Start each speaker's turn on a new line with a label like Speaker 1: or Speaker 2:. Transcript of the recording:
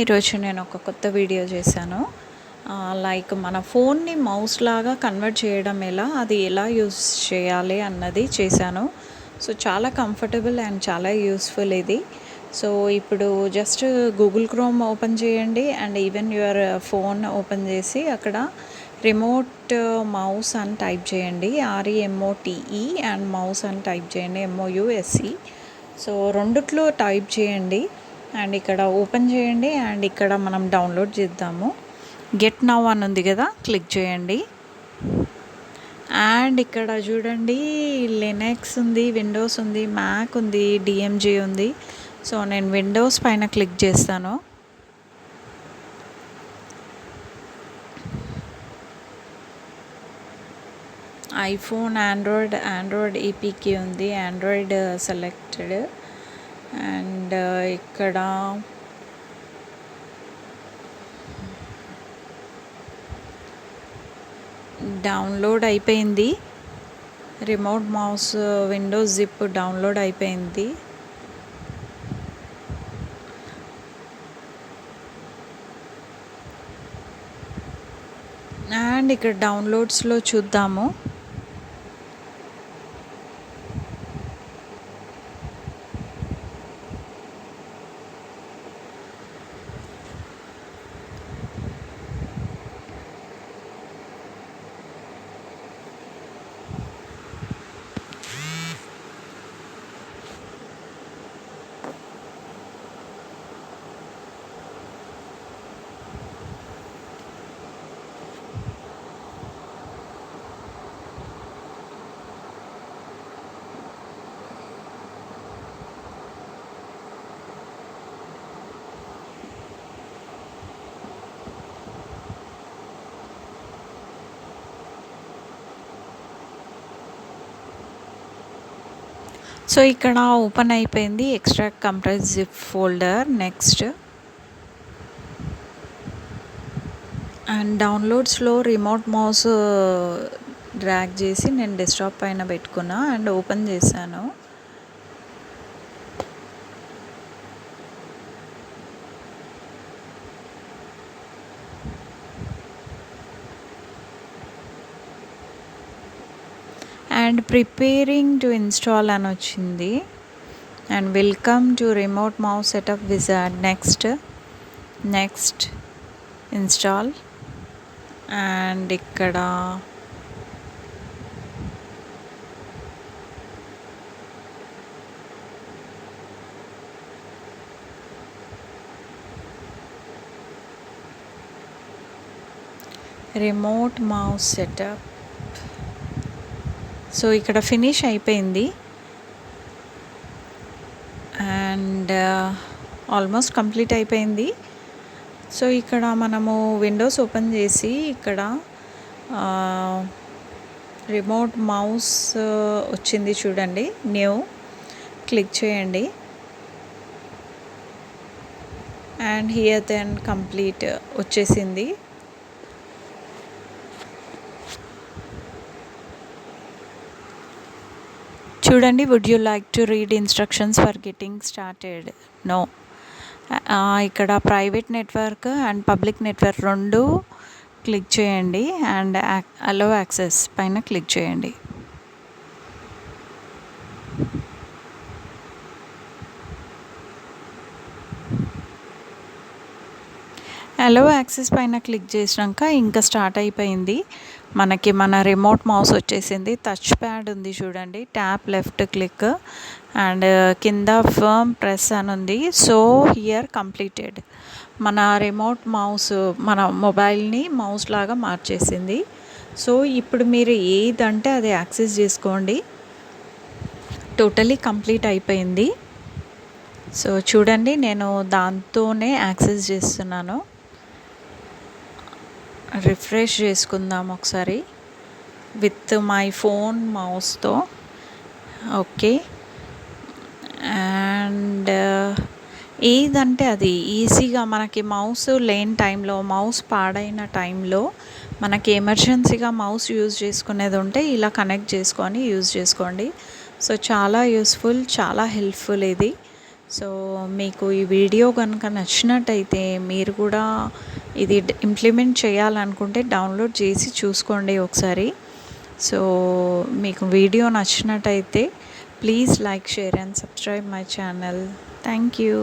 Speaker 1: ఈరోజు నేను ఒక కొత్త వీడియో చేశాను. లైక్ మన ఫోన్ని మౌస్ లాగా కన్వర్ట్ చేయడం ఎలా అది ఎలా యూస్ చేయాలి అన్నది చేశాను. సో చాలా కంఫర్టబుల్ అండ్ చాలా యూస్ఫుల్ ఇది. సో ఇప్పుడు జస్ట్ గూగుల్ క్రోమ్ ఓపెన్ చేయండి and even your phone open చేసి అక్కడ రిమోట్ మౌస్ అని టైప్ చేయండి. R E M O T E and mouse అని టైప్ చేయండి M O U S E so రెండిట్లో టైప్ చేయండి. అండ్ ఇక్కడ ఓపెన్ చేయండి అండ్ ఇక్కడ మనం డౌన్లోడ్ చేద్దాము. గెట్ నవ్ అని ఉంది కదా క్లిక్ చేయండి. అండ్ ఇక్కడ చూడండి లినెక్స్ ఉంది విండోస్ ఉంది మ్యాక్ ఉంది డిఎంజీ ఉంది. సో నేను విండోస్ పైన క్లిక్ చేస్తాను. ఐఫోన్ ఆండ్రాయిడ్ ఆండ్రాయిడ్ ఈపీకి ఉంది ఆండ్రాయిడ్ సెలెక్టెడ్ అండ్ ఇక్కడ డౌన్లోడ్ అయిపోయింది. Remote mouse windows zip download అయిపోయింది. అండ్ ఇక్కడ డౌన్లోడ్స్లో చూద్దాము. సో ఇక్కడ ఓపెన్ అయిపోయింది extra compress zip folder next. And డౌన్లోడ్స్లో remote mouse drag చేసి నేను డెస్క్టాప్ పైన పెట్టుకున్నా అండ్ ఓపెన్ చేశాను. అండ్ ప్రిపేరింగ్ టు ఇన్స్టాల్ అని వచ్చింది. And welcome to remote mouse setup wizard. Next next install. And ఇక్కడ రిమోట్ మౌస్ సెటప్. సో ఇక్కడ finish అయిపోయింది. అండ్ uh, ఆల్మోస్ట్ కంప్లీట్ అయిపోయింది. సో ఇక్కడ మనము విండోస్ ఓపెన్ చేసి ఇక్కడ uh, రిమోట్ మౌస్ uh, వచ్చింది చూడండి. న్యూ. క్లిక్ చేయండి. అండ్ హియర్ దెన్ కంప్లీట్ వచ్చేసింది. చూడండి would you like to read instructions for getting started no ఇక్కడ private network and public network రెండు క్లిక్ చేయండి అండ్ అలో యాక్సెస్ పైన క్లిక్ చేయండి. అలో యాక్సెస్ పైన క్లిక్ చేసినాక ఇంకా స్టార్ట్ అయిపోయింది. మనకి మన రిమోట్ మౌస్ వచ్చేసింది. టచ్ ప్యాడ్ ఉంది చూడండి. ట్యాప్ లెఫ్ట్ క్లిక్ అండ్ కింద ఫర్మ్ ప్రెస్ అని ఉంది. సో హియర్ కంప్లీటెడ్ మన రిమోట్ మౌస్ మన మొబైల్ని మౌస్ లాగా మార్చేసింది. సో ఇప్పుడు మీరు ఏదంటే అది యాక్సెస్ చేసుకోండి. టోటలీ కంప్లీట్ అయిపోయింది. సో చూడండి నేను దాంతోనే యాక్సెస్ చేస్తున్నాను. రిఫ్రెష్ చేసుకుందాం ఒకసారి. విత్ మై ఫోన్ మౌస్తో. ఓకే. అండ్ ఏదంటే అది ఈజీగా మనకి మౌస్ లేని టైంలో మౌస్ పాడైన టైంలో మనకి ఎమర్జెన్సీగా మౌస్ యూజ్ చేసుకునేది ఉంటే ఇలా కనెక్ట్ చేసుకొని యూజ్ చేసుకోండి. సో చాలా యూస్ఫుల్ చాలా హెల్ప్ఫుల్ ఇది. సో మీకు ఈ వీడియో కనుక నచ్చినట్టయితే మీరు కూడా ఇది ఇంప్లిమెంట్ చేయాలనుకుంటే డౌన్లోడ్ చేసి చూసుకోండి ఒకసారి. సో మీకు వీడియో నచ్చినట్టయితే please like share and subscribe my channel thank you